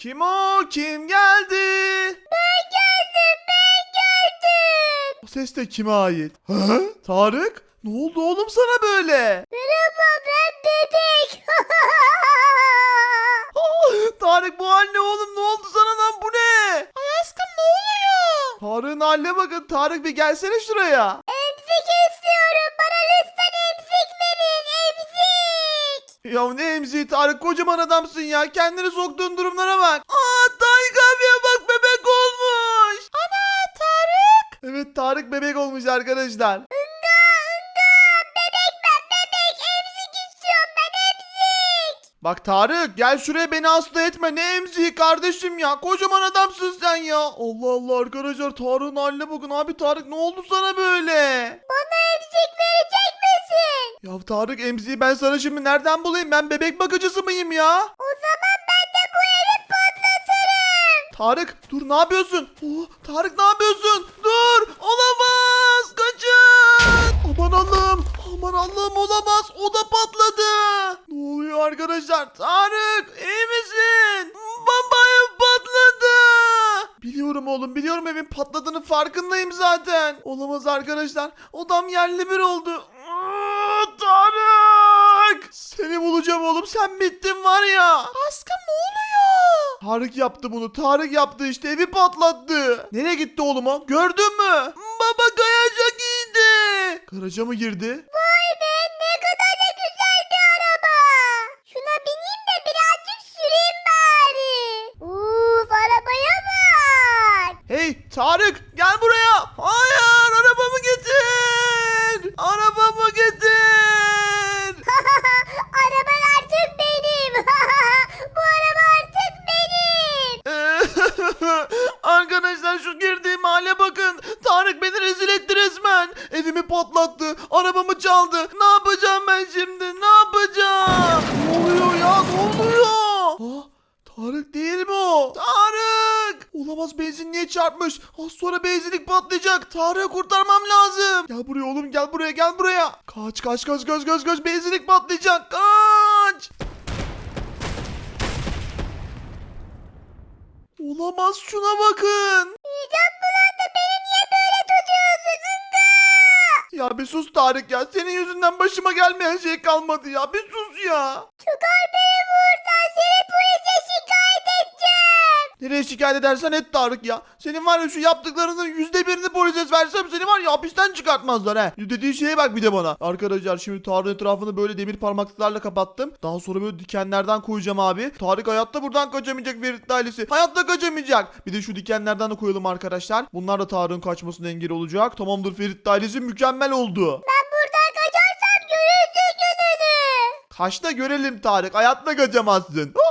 Kim o? Kim geldi? Ben geldim ben geldim. O ses de kime ait? Ha? Tarık? Ne oldu oğlum sana böyle? Merhaba ben bebek. Tarık bu hal ne oğlum? Ne oldu sana lan bu ne? Ay aşkım ne oluyor? Tarık'ın haline bakın. Tarık bir gelsene şuraya. Emzik Ya ne emziği Tarık kocaman adamsın ya. Kendini soktuğun durumlara bak. Aa Tarık abiye bak bebek olmuş. Ana Tarık. Evet Tarık bebek olmuş arkadaşlar. Inga ınga bebek ben bebek emzik istiyorum ben emzik. Bak Tarık gel şuraya beni hasta etme. Ne emziği kardeşim ya. Kocaman adamsın sen ya. Allah Allah arkadaşlar Tarık'ın haline bakın. Abi Tarık ne oldu sana böyle? Bana? Ya Tarık emziği ben sana şimdi nereden bulayım? Ben bebek bakıcısı mıyım ya? O zaman ben de bu evi patlatırım. Tarık dur ne yapıyorsun? Oh, Tarık ne yapıyorsun? Dur olamaz kaçın. Aman Allah'ım aman Allah'ım olamaz o da patladı. Ne oluyor arkadaşlar? Tarık iyi misin? Baba ev patladı. Biliyorum oğlum biliyorum evin patladığını farkındayım zaten. Olamaz arkadaşlar odam yerli bir oldu. Seni bulacağım oğlum sen bittin var ya. Aşkım ne oluyor? Tarık yaptı bunu. Tarık yaptı işte evi patlattı. Nereye gitti oğlum o? Gördün mü? Baba garaja girdi. Garaja mı girdi? Vay be ne kadar da güzel bir araba. Şuna bineyim de birazcık süreyim bari. Uf arabaya bak. Hey Tarık çarpmış? Az sonra benzinlik patlayacak. Tarık'ı kurtarmam lazım. Gel buraya oğlum gel buraya gel buraya. Kaç kaç kaç kaç kaç kaç benzinlik patlayacak. Kaç! Olamaz şuna bakın. Midem bulandı beni niye böyle tutuyorsun? Inga. Ya bir sus Tarık ya. Senin yüzünden başıma gelmeyen şey kalmadı ya. Bir sus ya. Çıkar beni buradan seni polise şikayet edeceğim. Nereye şikayet edersen et Tarık ya. Senin var ya şu yaptıklarının yüzde birini polise versem seni var ya hapisten çıkartmazlar he. Dediği şeye bak bir de bana. Arkadaşlar şimdi Tarık'ın etrafını böyle demir parmaklıklarla kapattım. Daha sonra böyle dikenlerden koyacağım abi. Tarık hayatta buradan kaçamayacak Ferit ailesi. Hayatta kaçamayacak. Bir de şu dikenlerden de koyalım arkadaşlar. Bunlar da Tarık'ın kaçmasına engel olacak. Tamamdır Ferit ailesi mükemmel oldu. Ben buradan kaçarsam görürsün gününü. Kaçta görelim Tarık. Hayatta kaçamazsın. Aa!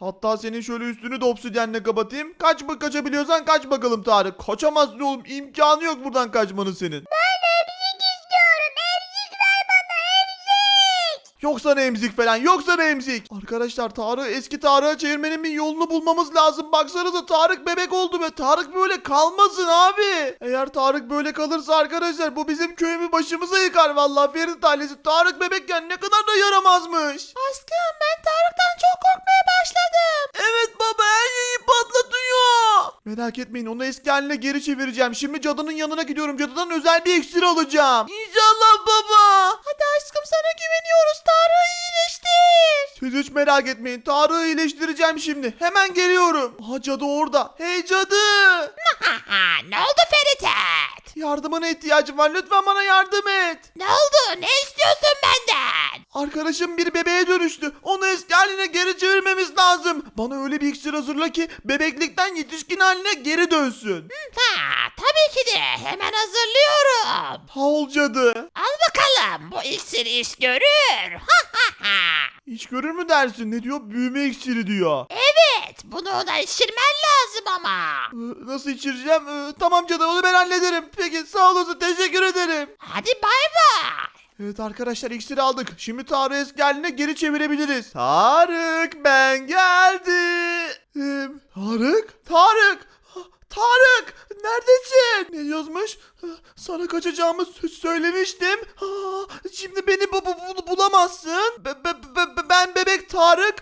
Hatta senin şöyle üstünü de obsidyenle kapatayım. Kaç mı kaçabiliyorsan kaç bakalım Tarık. Kaçamazsın oğlum. İmkanı yok buradan kaçmanın senin. Ben emzik. Yok sana emzik falan. Yok sana emzik. Arkadaşlar Tarık'ı eski Tarık'a çevirmenin bir yolunu bulmamız lazım. Baksanıza Tarık bebek oldu ve Tarık böyle kalmasın abi. Eğer Tarık böyle kalırsa arkadaşlar bu bizim köyümü başımıza yıkar vallahi Ferit ailesi. Tarık bebekken ne kadar da yaramazmış. Aşkım ben Tarık'tan çok korkmaya başladım. Evet baba her şeyi patlatıyor. Merak etmeyin onu eski haline geri çevireceğim. Şimdi cadının yanına gidiyorum. Cadıdan özel bir iksir alacağım. İnşallah baba. Siz hiç merak etmeyin. Tarık'ı iyileştireceğim şimdi. Hemen geliyorum. Aha cadı orada. Hey cadı. ne oldu Ferit? Yardımına ihtiyacım var. Lütfen bana yardım et. Ne oldu? Ne istiyorsun benden? Arkadaşım bir bebeğe dönüştü. Onu eski haline geri çevirmemiz lazım. Bana öyle bir iksir hazırla ki bebeklikten yetişkin haline geri dönsün. Ha, tabii ki de. Hemen hazırlıyorum. Ha ol cadı. Al bakalım. Bu iksir iş görür. Ha ha ha. Hiç görür mü dersin? Ne diyor? Büyüme iksiri diyor. Evet. Bunu ona içirmen lazım ama. Ee, Nasıl içireceğim? Ee, Tamam cadı onu ben hallederim. Peki sağ olasın teşekkür ederim. Hadi bay bay. Evet arkadaşlar iksiri aldık. Şimdi Tarık'ı eski geri çevirebiliriz. Tarık ben geldim. Tarık? Tarık! Ah, Tarık! Neredesin? Ne yazmış? Ah, Sana kaçacağımı sö- söylemiştim. Ah, Şimdi beni bu, bu- bu- bulamazsın. Be- be- be- be- ben bebek Tarık.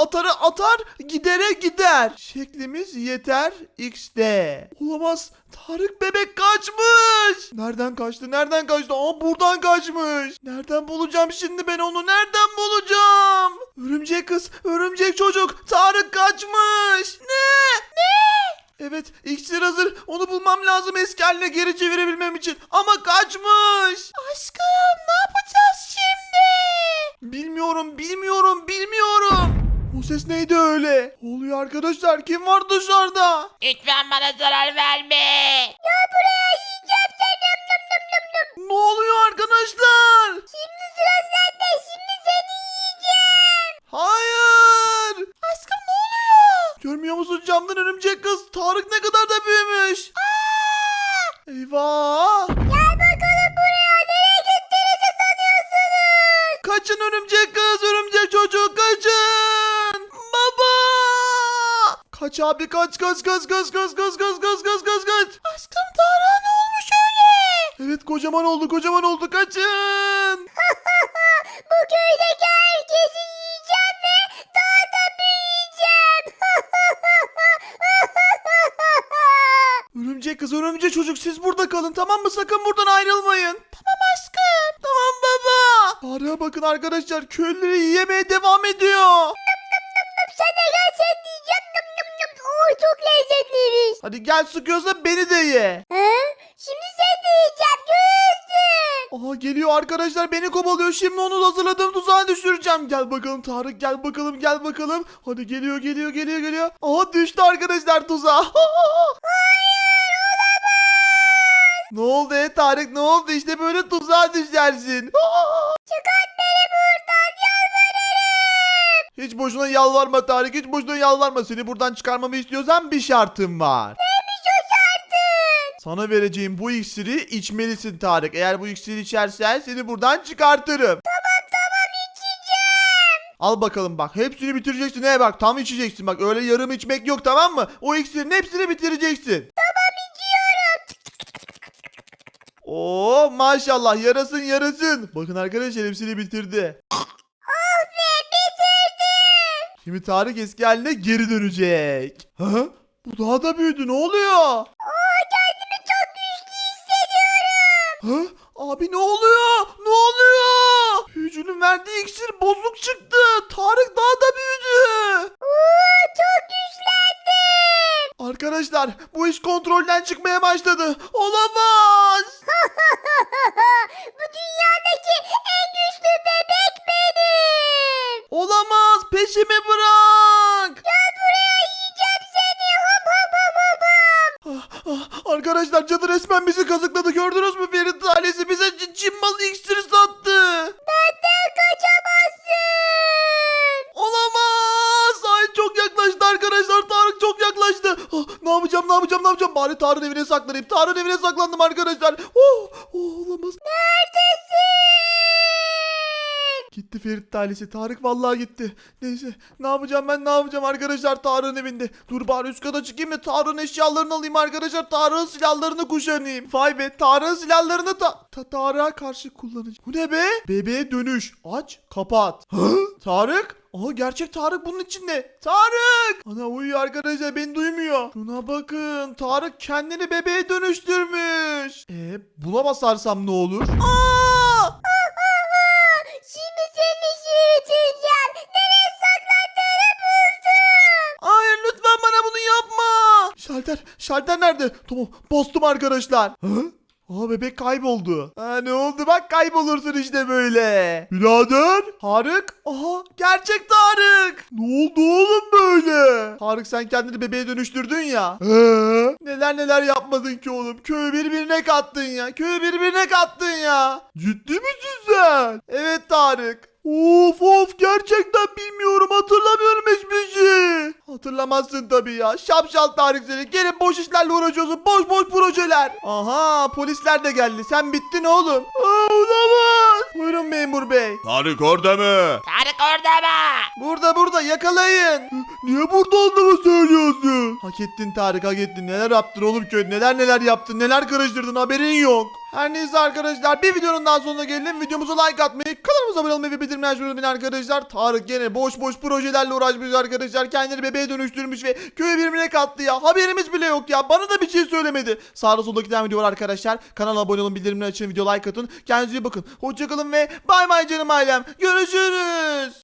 Atarı atar gidere gider. Şeklimiz yeter x'de. Olamaz. Tarık bebek kaçmış. Nereden kaçtı? Nereden kaçtı? Aa buradan kaçmış. Nereden bulacağım şimdi ben onu? Nereden bulacağım? Örümcek kız, örümcek çocuk. Tarık kaçmış. Ne? Ne? Evet, iksir hazır. Onu bulmam lazım eski haline geri çevirebilmem için. Ama kaçmış. Aşkım, ne yapacağız şimdi? Bilmiyorum, bilmiyorum, bilmiyorum. O ses neydi öyle? Oluyor arkadaşlar? Kim var dışarıda? Lütfen bana zarar verme. Ne arkadaşlar? Şimdi sıra sende. Şimdi seni yiyeceğim. Hayır. Aşkım ne oluyor? Görmüyor musun camdan örümcek kız? Tarık ne kadar da büyümüş. Eyvah. Gel bakalım buraya. Nereye gittiğinizi sanıyorsunuz? Kaçın örümcek kız, örümcek çocuk kaçın. Baba. Kaç abi kaç kaç kaç kaç kaç kaç kaç kaç. Kocaman oldu kocaman oldu kaçın. Bu köydeki herkesi yiyeceğim ve daha da büyüyeceğim. Örümcek kız örümcek çocuk siz burada kalın tamam mı? Sakın buradan ayrılmayın. Tamam aşkım. Tamam baba. Tarık'a bakın arkadaşlar köylüleri yiyemeye devam ediyor. Sen de gel sen diyeceğim. Nım nım nım. Oo, çok lezzetliymiş. Hadi gel sıkıyorsa beni de ye. He? Şimdi sen de yiyeceğim. Aha geliyor arkadaşlar beni kovalıyor. Şimdi onu hazırladığım tuzağa düşüreceğim. Gel bakalım Tarık gel bakalım gel bakalım. Hadi geliyor geliyor geliyor geliyor. Aha düştü arkadaşlar tuzağa. Ne oldu e Tarık ne oldu işte böyle tuzağa düşersin. Çıkart beni buradan yalvarırım. Hiç boşuna yalvarma Tarık hiç boşuna yalvarma. Seni buradan çıkarmamı istiyorsan bir şartım var. Şartın? Sana vereceğim bu iksiri içmelisin Tarık. Eğer bu iksiri içersen seni buradan çıkartırım. Tamam tamam içeceğim. Al bakalım bak hepsini bitireceksin. He bak tam içeceksin bak öyle yarım içmek yok tamam mı? O iksirin hepsini bitireceksin. Tamam içiyorum. Oo maşallah yarasın yarasın. Bakın arkadaşlar hepsini bitirdi. Oh be bitirdim. Şimdi Tarık eski haline geri dönecek. Ha? Bu daha da büyüdü ne oluyor kendimi çok güçlü hissediyorum. Ha? Abi ne oluyor? Ne oluyor? Büyücünün verdiği iksir bozuk çıktı. Tarık daha da büyüdü. Oo çok güçlendim. Arkadaşlar bu iş kontrolden çıkmaya başladı. Olamaz. Bu dünyadaki en güçlü bebek benim. Olamaz. Peşimi bırak. Gel buraya yiyeceğim seni. Hop hop hop hop hop. Ah, ah, Arkadaşlar cadı resmen bizi kazıkladı. Gördünüz mü Çin malı iksir sattı. Benden kaçamazsın. Olamaz. Ay çok yaklaştı arkadaşlar. Tarık çok yaklaştı. Ah, ne yapacağım ne yapacağım ne yapacağım. Bari Tarık'ın evine saklanayım. Tarık'ın evine saklandım arkadaşlar. Oh, oh olamaz. Neredesin? Gitti Ferit ailesi. Tarık vallahi gitti. Neyse ne yapacağım ben ne yapacağım arkadaşlar Tarık'ın evinde. Dur bari üst kata çıkayım da Tarık'ın eşyalarını alayım arkadaşlar. Tarık'ın silahlarını kuşanayım. Vay be Tarık'ın silahlarını ta, ta Tarık'a karşı kullanacağım. Bu ne be? Bebeğe dönüş. Aç kapat. Tarık? Aha gerçek Tarık bunun içinde. Tarık! Ana uyuyor arkadaşlar beni duymuyor. Şuna bakın. Tarık kendini bebeğe dönüştürmüş. E buna basarsam ne olur? Aa! Şalter, şalter nerede? Tamam bastım arkadaşlar. Hı? Aa bebek kayboldu. Ha ne oldu bak kaybolursun işte böyle. Birader. Tarık. Aha gerçek Tarık. Ne oldu oğlum böyle? Tarık sen kendini bebeğe dönüştürdün ya. Ee? Neler neler yapmadın ki oğlum. Köyü birbirine kattın ya. Köyü birbirine kattın ya. Ciddi misin sen? Evet Tarık. Of of gerçekten bilmiyorum hatırlamıyorum hiçbir şey. Hatırlamazsın tabii ya. Şapşal Tarık seni. Gelip boş işlerle uğraşıyorsun. Boş boş projeler. Aha polisler de geldi. Sen bittin oğlum. Aa, olamaz. Buyurun memur bey. Tarık orada mı? Tarık orada mı? Burada burada yakalayın. Niye burada olduğumu söylüyorsun? Hak ettin Tarık hak ettin. Neler yaptın oğlum köy? Neler neler yaptın? Neler karıştırdın haberin yok. Her neyse arkadaşlar bir videonun daha sonuna geldim. Videomuza like atmayı, kanalımıza abone olmayı ve bildirimleri açmayı unutmayın arkadaşlar. Tarık gene boş boş projelerle uğraşmış arkadaşlar. Kendini bebeğe dönüştürmüş ve köyü birbirine kattı ya. Haberimiz bile yok ya. Bana da bir şey söylemedi. Sağda solda giden video var arkadaşlar. Kanala abone olun, bildirimleri açın, video like atın. Kendinize iyi bakın. Hoşçakalın ve bay bay canım ailem. Görüşürüz.